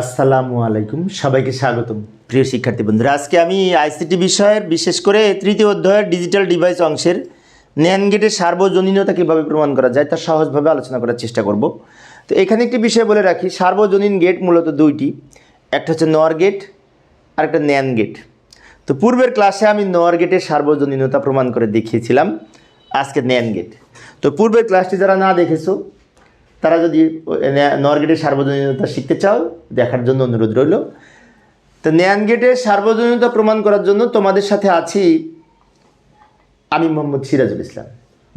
আসসালামু আলাইকুম, সবাইকে স্বাগতম। প্রিয় শিক্ষার্থী বন্ধুরা, আজকে আমি আইসিটি বিষয়ের, বিশেষ করে তৃতীয় অধ্যায়ের ডিজিটাল ডিভাইস অংশের ন্যান গেটের সার্বজনীনতা কীভাবে প্রমাণ করা যায় তা সহজভাবে আলোচনা করার চেষ্টা করব। তো এখানে একটি বিষয় বলে রাখি, সার্বজনীন গেট মূলত দুইটি। একটা হচ্ছে নর গেট আর একটা ন্যান গেট। তো পূর্বের ক্লাসে আমি নর গেটের সার্বজনীনতা প্রমাণ করে দেখিয়েছিলাম, আজকে ন্যান গেট। তো পূর্বের ক্লাসটি যারা না দেখেছ তারা যদি নর গেটের সার্বজনীনতা শিখতে চাও, দেখার জন্য অনুরোধ রইল। তো ন্যান গেটের সার্বজনীনতা প্রমাণ করার জন্য তোমাদের সাথে আছি আমি মোহাম্মদ সিরাজুল ইসলাম,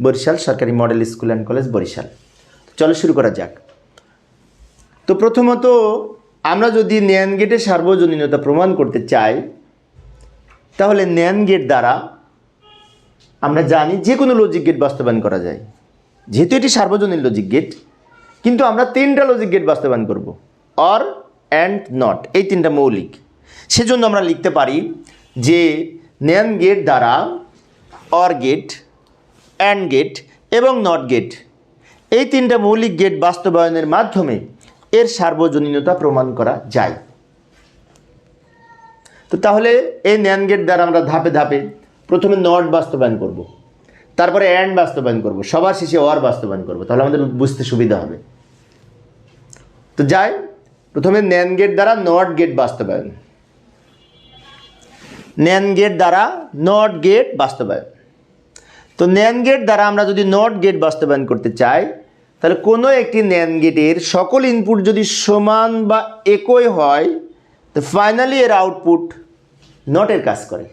বরিশাল সরকারি model school and college Barishal. চলো শুরু করা যাক। তো প্রথমত, আমরা যদি ন্যান গেটের সার্বজনীনতা প্রমাণ করতে চাই, তাহলে ন্যান গেট দ্বারা আমরা জানি যে কোনো লজিক গেট বাস্তবায়ন করা যায়। যেহেতু এটি সার্বজনীন লজিক গেট কিন্তু আমরা তিনটা লজিক গেট বাস্তবায়ন করব অর অ্যান্ড নট এই তিনটা মৌলিক সেজন্য আমরা লিখতে পারি যে ন্যান গেট দ্বারা অর গেট অ্যান্ড গেট এবং নট গেট এই তিনটা মৌলিক গেট বাস্তবায়নের মাধ্যমে এর সার্বজনীনতা প্রমাণ করা যায় তো তাহলে এই ন্যান গেট দ্বারা আমরা ধাপে ধাপে প্রথমে নট বাস্তবায়ন করব। তারপরে অ্যান্ড বাস্তবায়ন করব। সবার শেষে অর বাস্তবায়ন করব, তাহলে আমাদের বুঝতে সুবিধা হবে তো যাই, প্রথমে ন্যান গেট দ্বারা নট গেট বাস্তবায়ন। ন্যান গেট দ্বারা নট গেট বাস্তবায়ন। তো ন্যান গেট দ্বারা আমরা যদি নট গেট বাস্তবায়ন করতে চাই, তাহলে কোনো একটি ন্যান গেটের সকল ইনপুট যদি সমান বা একই হয়, তো ফাইনালি এর আউটপুট নটের কাজ করে।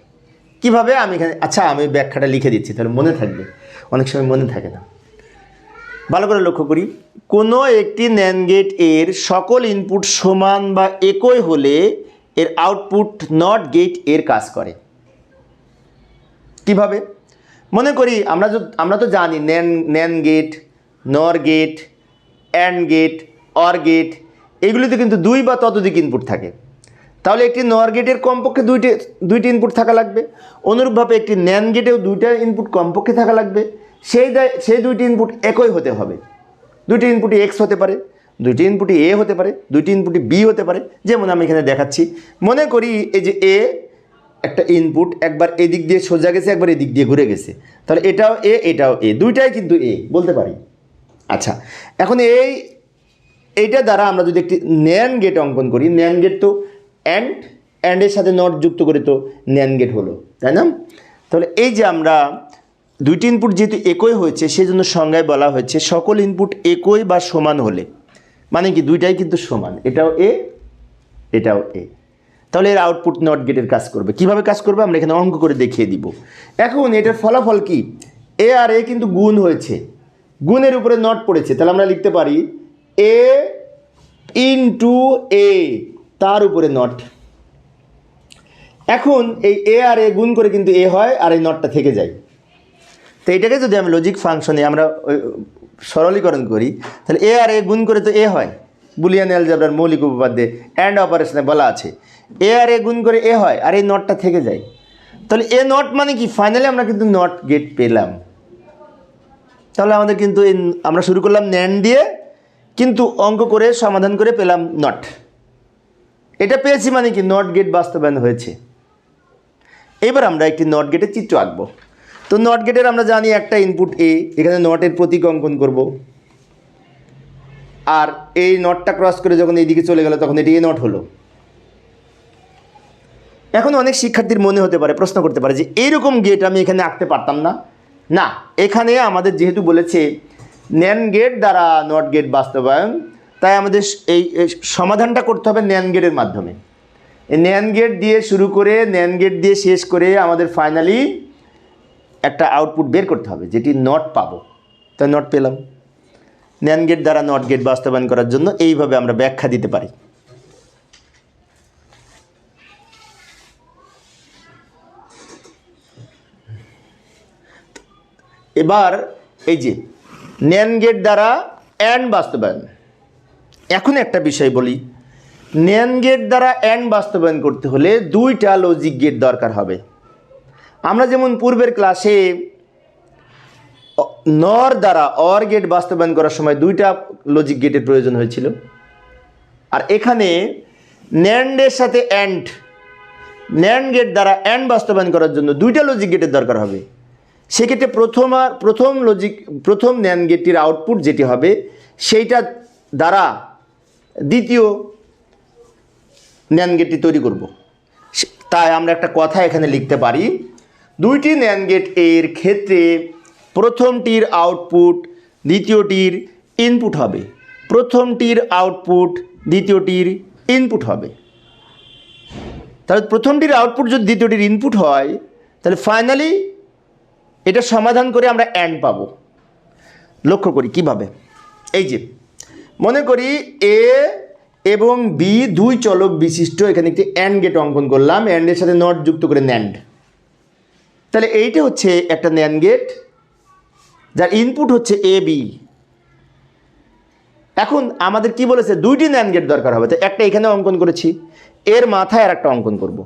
কীভাবে? আমি এখানে আচ্ছা আমি ব্যাখ্যাটা লিখে দিচ্ছি, তাহলে মনে থাকবে। অনেক সময় মনে থাকে না। ভালো করে লক্ষ্য করি। কোনো একটি ন্যান গেটের সকল ইনপুট সমান বা একই হলে এর আউটপুট নট গেটের কাজ করে। কীভাবে? মনে করি আমরা আমরা তো জানি NAND NAND gate NOR gate AND gate OR gate এগুলিতে কিন্তু দুই বা ততোধিক ইনপুট থাকে। তাহলে একটি নর গেটের কমপক্ষে দুইটি দুইটি ইনপুট থাকা লাগবে। অনুরূপভাবে একটি ন্যান গেটেও দুইটা ইনপুট কমপক্ষে থাকা লাগবে। সেই সেই দুইটি ইনপুট একই হতে হবে। দুইটি ইনপুটই এক্স হতে পারে, দুইটি ইনপুটই এ হতে পারে, দুইটি ইনপুটই বি হতে পারে। যেমন আমি এখানে দেখাচ্ছি। মনে করি এই যে এ একটা ইনপুট একবার এদিক দিয়ে সোজা গেছে, একবার এদিক দিয়ে ঘুরে গেছে। তাহলে এটাও এ এটাও এ দুইটাই কিন্তু এ বলতে পারি। আচ্ছা এখন এই, এইটা দ্বারা আমরা যদি একটি ন্যান গেট অঙ্কন করি ন্যান গেট তো অ্যান্ড অ্যান্ডের সাথে নট যুক্ত করে তো ন্যান গেট হলো, তাই না? তাহলে এই যে আমরা দুইটি ইনপুট যেহেতু একই হয়েছে সেই জন্য সংজ্ঞায় বলা হয়েছে সকল ইনপুট একই বা সমান হলে। মানে কি দুইটাই কিন্তু সমান, এটাও এ এটাও এ তাহলে এর আউটপুট নট গেটের কাজ করবে। কীভাবে কাজ করবে? আমরা এখানে অঙ্ক করে দেখিয়ে দিব। এখন এটার ফলাফল কি? এ আর এ কিন্তু গুণ হয়েছে। গুণের উপরে নট পড়েছে। তাহলে আমরা লিখতে পারি এ ইনটু এ তার উপরে নট এখন এই এ আর এ গুণ করে কিন্তু এ হয়, আর এই নটটা থেকে যায়। তো এটাকে যদি আমি লজিক ফাংশনে আমরা সরলীকরণ করি, তাহলে এ আর এ গুণ করে তো এ হয়। বুলিয়ান অ্যালজাবরার মৌলিক উপপাদ্যে অ্যান্ড অপারেশনে বলা আছে। এ আর এ গুণ করে এ হয়, আর এই নটটা থেকে যায়। তাহলে এ নট মানে কি? ফাইনালি আমরা কিন্তু নট গেট পেলাম। তাহলে আমাদের কিন্তু এই, আমরা শুরু করলাম ন্যান দিয়ে, কিন্তু অঙ্ক করে, সমাধান করে পেলাম নট এটা পেয়েছি মানে কি? নট গেট বাস্তবায়ন হয়েছে। এবার আমরা একটি নট গেটের চিত্র আঁকবো। তো নট গেটের আমরা জানি একটা ইনপুট এ এখানে নটের প্রতীক অঙ্কন করব। আর এই নটটা ক্রস করে যখন এইদিকে চলে গেল, তখন এটি এ নট হলো। এখন অনেক শিক্ষার্থীর মনে হতে পারে, প্রশ্ন করতে পারে যে এইরকম গেট আমি এখানে আঁকতে পারতাম না। না, এখানে আমাদের যেহেতু বলেছে ন্যান গেট দ্বারা নট গেট বাস্তবায়ন, তাই আমাদের এই সমাধানটা করতে হবে ন্যান গেটের মাধ্যমে। ন্যান গেট দিয়ে শুরু করে ন্যান গেট দিয়ে শেষ করে আমাদের ফাইনালি একটা আউটপুট বের করতে হবে, যেটি নট পাবো। তাই নট পেলাম। ন্যান গেট দ্বারা নট গেট বাস্তবায়ন করার জন্য এইভাবে আমরা ব্যাখ্যা দিতে পারি। এবার এই যে ন্যান গেট দ্বারা অ্যান্ড বাস্তবায়ন। এখন একটা বিষয় বলি ন্যান গেট দ্বারা অ্যান্ড বাস্তবায়ন করতে হলে দুইটা লজিক গেট দরকার হবে। আমরা যেমন পূর্বের ক্লাসে নর দ্বারা অর গেট বাস্তবায়ন করার সময় দুইটা লজিক গেটের প্রয়োজন হয়েছিল। আর এখানে ন্যান্ডের সাথে অ্যান্ড ন্যান্ড গেট দ্বারা অ্যান্ড বাস্তবায়ন করার জন্য দুইটা লজিক গেটের দরকার হবে। সেক্ষেত্রে প্রথম আর, প্রথম লজিক প্রথম ন্যান্ড গেটটির আউটপুট যেটি হবে, সেইটা দ্বারা দ্বিতীয় ন্যান্ড গেটটি তৈরি করব। তাই আমরা একটা কথা এখানে লিখতে পারি। দুইটি ন্যান্ড গেটের ক্ষেত্রে প্রথমটির আউটপুট, দ্বিতীয়টির ইনপুট হবে। প্রথমটির আউটপুট, দ্বিতীয়টির ইনপুট হবে। তাহলে প্রথমটির আউটপুট যদি দ্বিতীয়টির ইনপুট হয়, তাহলে ফাইনালি এটা সমাধান করে আমরা অ্যান্ড পাবো। লক্ষ্য করি কীভাবে? এই যে, মনে করি এ এবং বি দুই চলক বিশিষ্ট এখানে একটি অ্যান্ড গেট অঙ্কন করলাম। অ্যান্ডের সাথে নট যুক্ত করে ন্যান্ড তাহলে এইটা হচ্ছে একটা ন্যান্ড গেট যার ইনপুট হচ্ছে এ বি এখন আমাদের কি বলেছে? দুইটি ন্যান্ড গেট দরকার হবে। তো একটা এখানে অঙ্কন করেছি, এর মাথায় আর একটা অঙ্কন করব।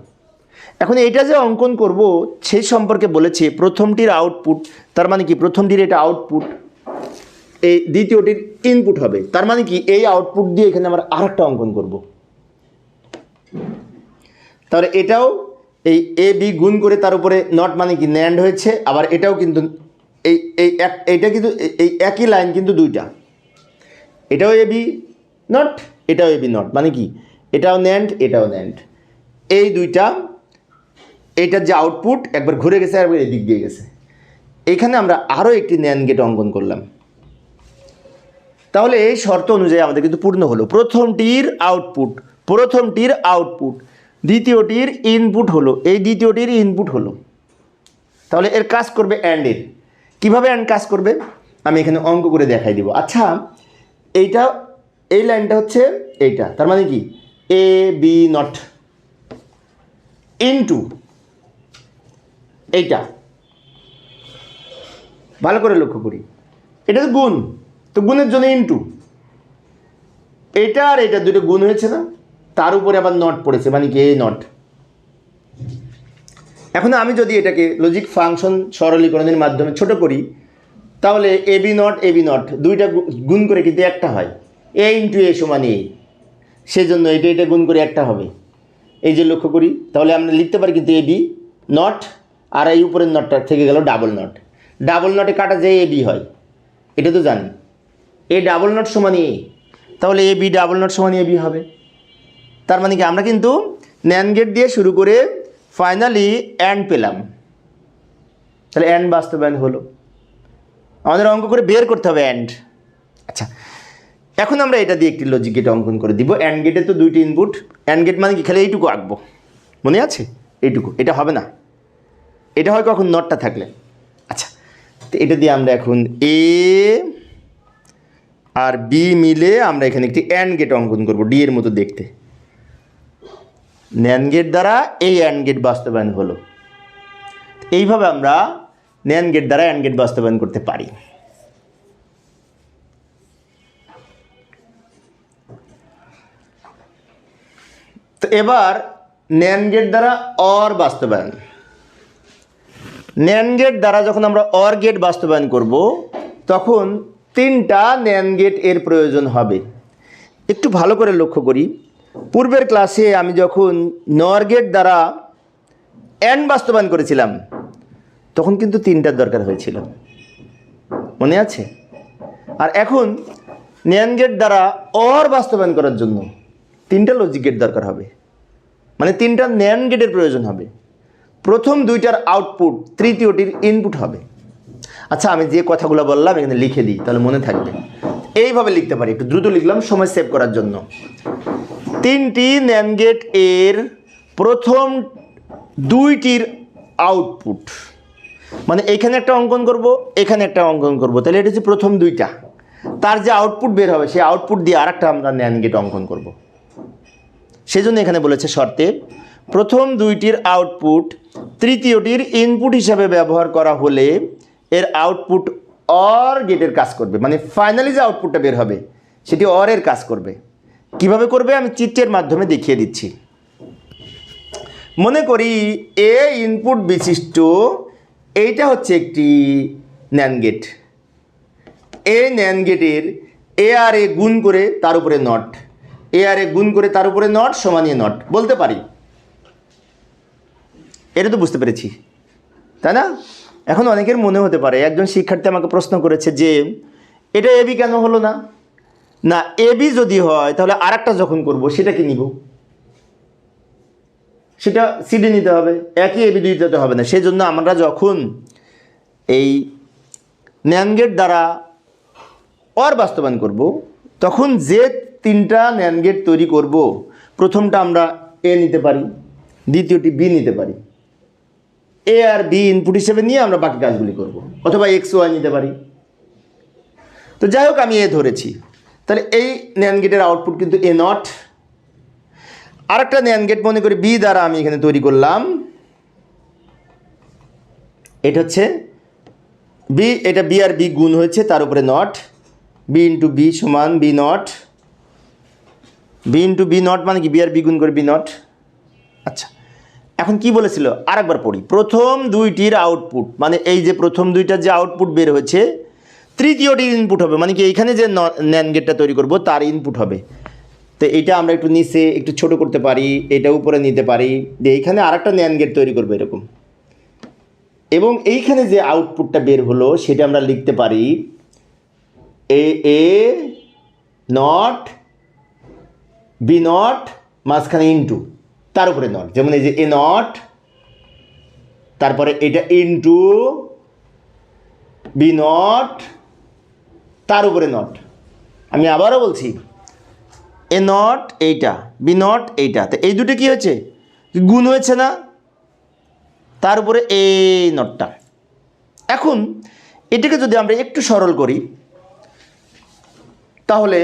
এখন এইটা যে অঙ্কন করব, সেই সম্পর্কে বলেছে, প্রথমটির আউটপুট তার মানে কি? প্রথমটির এটা আউটপুট এই দ্বিতীয়টির ইনপুট হবে। তার মানে কি? এই আউটপুট দিয়ে এখানে আমরা আরেকটা অঙ্কন করব। তাহলে এটাও এই এ বি গুণ করে তার উপরে নট মানে কি? ন্যান্ড হয়েছে, আবার এটাও কিন্তু এই এই এক, এইটা কিন্তু এই- একই লাইন কিন্তু দুইটা। এটাও এ বি নট এটাও এ বি নট মানে কি? এটাও ন্যান্ড এটাও ন্যান্ড এই দুইটা এইটার যে আউটপুট একবার ঘুরে গেছে একবার এদিক দিয়ে গেছে। এখানে আমরা আরও একটি ন্যান গেট অঙ্কন করলাম। তাহলে এই শর্ত অনুযায়ী আমাদের কিন্তু পূর্ণ হলো। প্রথমটির আউটপুট প্রথমটির আউটপুট দ্বিতীয়টির ইনপুট হলো, এই দ্বিতীয়টির ইনপুট হলো। তাহলে এর কাজ করবে অ্যান্ডের কীভাবে অ্যান্ড কাজ করবে? আমি এখানে অঙ্ক করে দেখাই দিব। আচ্ছা এইটা, এই লাইনটা হচ্ছে এইটা। তার মানে কি? এ বি নট ইনটু এইটা। ভালো করে লক্ষ্য করি। এটা তো গুণ। তো গুণের জন্য ইনটু এটা আর এটা দুটো গুণ হয়েছে না? তার উপরে আবার নট পড়েছে মানে কি এ নট এখন আমি যদি এটাকে লজিক ফাংশন সরলীকরণের মাধ্যমে ছোট করি, তাহলে A B NOT A B NOT দুইটা গুণ করে কিন্তু একটা হয়। এ ইন্টু এ সমান এ সেই জন্য এটা এটা গুণ করে একটা হবে। এই যে লক্ষ্য করি, তাহলে আমরা লিখতে পারি কিন্তু এ বি নট আর এই উপরের নটটা থেকে গেল ডাবল নট ডাবল নটে কাটা যে এ বি হয়, এটা তো জানি। এ ডাবল নট সমান এ তাহলে এ বি ডাবল নট সমান এ বি হবে। তার মানে কি, আমরা কিন্তু ন্যান গেট দিয়ে শুরু করে ফাইনালি অ্যান্ড পেলাম। তাহলে অ্যান্ড বাস্তবায়ন হলো। আমাদের অঙ্ক করে বের করতে হবে অ্যান্ড আচ্ছা এখন আমরা এটা দিয়ে একটি লজিক গেট অঙ্কন করে দিব। অ্যান্ড গেটে তো দুইটি ইনপুট অ্যান্ড গেট মানে কি, খালি এইটুকু আঁকবো। মনে আছে? এইটুকু। এটা হবে না। এটা হয় কখন নটটা থাকলে। আচ্ছা তো এটা দিয়ে আমরা এখন এ আর বি মিলে আমরা এখানে একটি অ্যান্ড গেট অঙ্কন করব ডি এর মতো দেখতে। ন্যান গেট দ্বারা এই অ্যান্ড গেট বাস্তবায়ন হলো। এইভাবে আমরা ন্যান গেট দ্বারা অ্যান্ড গেট বাস্তবায়ন করতে পারি। তো এবার ন্যান গেট দ্বারা অর বাস্তবায়ন। ন্যান গেট দ্বারা যখন আমরা অর গেট বাস্তবায়ন করব, তখন তিনটা ন্যান গেটের প্রয়োজন হবে। একটু ভালো করে লক্ষ্য করি। পূর্বের ক্লাসে আমি যখন নর গেট দ্বারা অ্যান্ড বাস্তবায়ন করেছিলাম, তখন কিন্তু তিনটার দরকার হয়েছিল। মনে আছে? আর এখন ন্যান গেট দ্বারা অর বাস্তবায়ন করার জন্য তিনটা লজিক গেট দরকার হবে। মানে তিনটা ন্যান গেটের প্রয়োজন হবে। প্রথম দুইটার আউটপুট তৃতীয়টির ইনপুট হবে। আচ্ছা আমি যে কথাগুলো বললাম, এখানে লিখে দিই, তাহলে মনে থাকবে। এইভাবে লিখতে পারি, একটু দ্রুত লিখলাম, সময় সেভ করার জন্য। তিনটি ন্যান গেটের প্রথম দুইটির আউটপুট মানে এখানে একটা অঙ্কন করব, এখানে একটা অঙ্কন করব। তাহলে এটা হচ্ছে প্রথম দুইটা। তার যে আউটপুট বের হবে, সেই আউটপুট দিয়ে আরেকটা আমরা ন্যান গেট অঙ্কন করব। সেজন্য এখানে বলেছে শর্তে, প্রথম দুইটির আউটপুট তৃতীয়টির ইনপুট হিসাবে ব্যবহার করা হলে এর আউটপুট অর গেটের কাজ করবে। মানে ফাইনালি যে আউটপুটটা বের হবে, সেটি অরের কাজ করবে। কীভাবে করবে আমি চিত্রের মাধ্যমে দেখিয়ে দিচ্ছি। মনে করি এ ইনপুট বিশিষ্ট, এইটা হচ্ছে একটি ন্যান গেট এই ন্যান গেটের এ আর এ গুণ করে তার উপরে নট এ আর এ গুণ করে তার উপরে নট সমানিয়ে নট বলতে পারি? এটা তো বুঝতে পেরেছি। তাই না? এখন অনেকের মনে হতে পারে, একজন শিক্ষার্থী আমাকে প্রশ্ন করেছে যে, এটা এবি কেন হলো না? না এবি যদি হয়, তাহলে আর একটা যখন করব সেটা কি নিব। সেটা সিডি নিতে হবে। একই এবি দিতে হবে না। সেই জন্য আমরা যখন এই ন্যানগেট দ্বারা অর বাস্তবায়ন করব, তখন যে তিনটা ন্যানগেট তৈরি করব। প্রথমটা আমরা এ নিতে পারি, দ্বিতীয়টি বি নিতে পারি। এ আর বি ইনপুট হিসেবে নিয়ে আমরা বাকি কাজগুলি করব, অথবা এক্স ওয়াই নিতে পারি। তো যাই হোক, আমি এ ধরেছি। তাহলে এই ন্যান গেটের আউটপুট কিন্তু এ নট আরেকটা ন্যান গেট মনে করি বি দ্বারা আমি এখানে তৈরি করলাম। এটা হচ্ছে বি এটা বি আর বি গুণ হয়েছে, তার উপরে নট বি ইন্টু বি সমান B NOT B into B NOT মানে কি? বি আর বি গুণ করে বি নট আচ্ছা এখন কি বলেছিল? আরেকবার পড়ি। প্রথম দুইটির আউটপুট মানে এই যে প্রথম দুইটার যে আউটপুট বের হয়েছে তৃতীয়টির ইনপুট হবে মানে কি এইখানে যে ন্যান গেটটা তৈরি করব, তার ইনপুট হবে। তো এটা আমরা একটু নিচে, একটু ছোট করতে পারি, এটা উপরে নিতে পারি যে এইখানে আরেকটা ন্যান গেট তৈরি করব এরকম। এবং এইখানে যে আউটপুটটা বের হলো, সেটা আমরা লিখতে পারি A A NOT B NOT মাঝখানে ইনটু তার উপরে নট যেমন এই যে এ নট তারপরে এটা ইনটু বি নট তার উপরে নট আমি আবারও বলছি এ নট এইটা বি নট এইটা। তো এই দুটো কি হয়েছে? গুণ হয়েছে না? তার উপরে এই নটটা এখন এটাকে যদি আমরা একটু সরল করি, তাহলে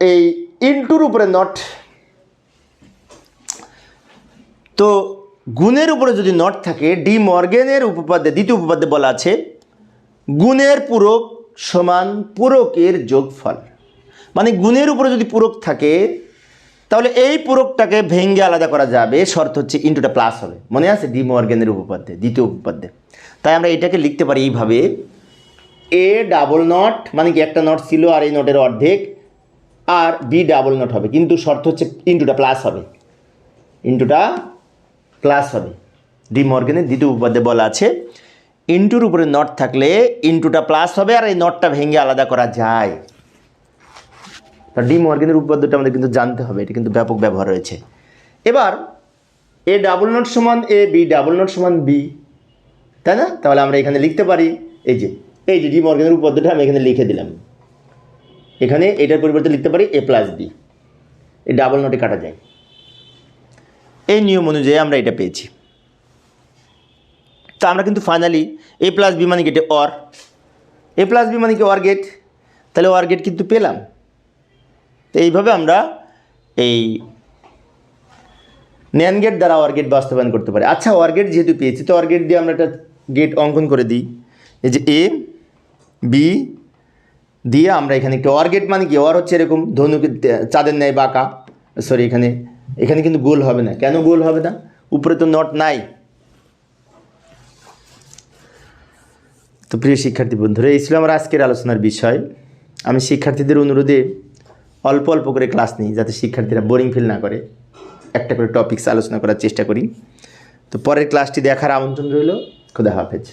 এই ইন্টুর উপরে নট তো গুণের উপরে যদি নট থাকে ডি মর্গেনের উপপাদ্যে, দ্বিতীয় উপপাদ্যে বলা আছে, গুণের পূরক সমান পূরকের যোগফল। মানে গুণের উপরে যদি পূরক থাকে, তাহলে এই পূরকটাকে ভেঙ্গে আলাদা করা যাবে, শর্ত হচ্ছে ইন্টুটা প্লাস হবে। মনে আছে? ডি মর্গেনের উপপাদ্যে, দ্বিতীয় উপপাদ্যে। তাই আমরা এটাকে লিখতে পারি এইভাবে এ ডাবল নট মানে কি একটা নট ছিল আর এই নটের অর্ধেক, আর বি ডাবল নট হবে। কিন্তু শর্ত হচ্ছে ইন্টুটা প্লাস হবে। ইন্টুটা প্লাস হবে। ডি মর্গেনের দ্বিতীয় উপপাদ্যে বলা আছে ইন্টুর উপরে নট থাকলে ইন্টুটা প্লাস হবে আর এই নটটা ভেঙে আলাদা করা যায়। তা ডি মর্গেনের উপপাদ্যটা আমাদের কিন্তু জানতে হবে, এটা কিন্তু ব্যাপক ব্যবহার রয়েছে। এবার এ ডাবল নট সমান এ বি ডাবল নট সমান বি তাই না? তাহলে আমরা এখানে লিখতে পারি, এই যে এই যে ডি মর্গেনের উপপাদ্যটা আমি এখানে লিখে দিলাম। এখানে এটার পরিবর্তে লিখতে পারি এ প্লাস বি এই ডাবল নটে কাটা যায়। এই নিয়ম অনুযায়ী আমরা এটা পেয়েছি। তো আমরা কিন্তু ফাইনালি এ প্লাস বি মানে গেটে অর এ প্লাস বি মানে কি অর গেট তাহলে অর গেট কিন্তু পেলাম। তো এইভাবে আমরা এই ন্যান গেট দ্বারা অর গেট বাস্তবায়ন করতে পারি। আচ্ছা অর গেট যেহেতু পেয়েছি, তো অর গেট দিয়ে আমরা একটা গেট অঙ্কন করে দিই। এই যে এ বি দিয়ে আমরা এখানে একটু অর গেট মানে কি? অর হচ্ছে এরকম ধনুক, চাঁদের ন্যায় বাঁকা। সরি এখানে এখানে কিন্তু গোল হবে না। কেন গোল হবে না? উপরে তো নট নাই। তো প্রিয় শিক্ষার্থী বন্ধুরা, এই ছিল আমার আজকের আলোচনার বিষয়। আমি শিক্ষার্থীদের অনুরোধে অল্প অল্প করে ক্লাস নিই যাতে শিক্ষার্থীরা বোরিং ফিল না করে। একটা করে টপিক্স আলোচনা করার চেষ্টা করি। তো পরের ক্লাসটি দেখার আমন্ত্রণ রইল। খুদা হাফেজ।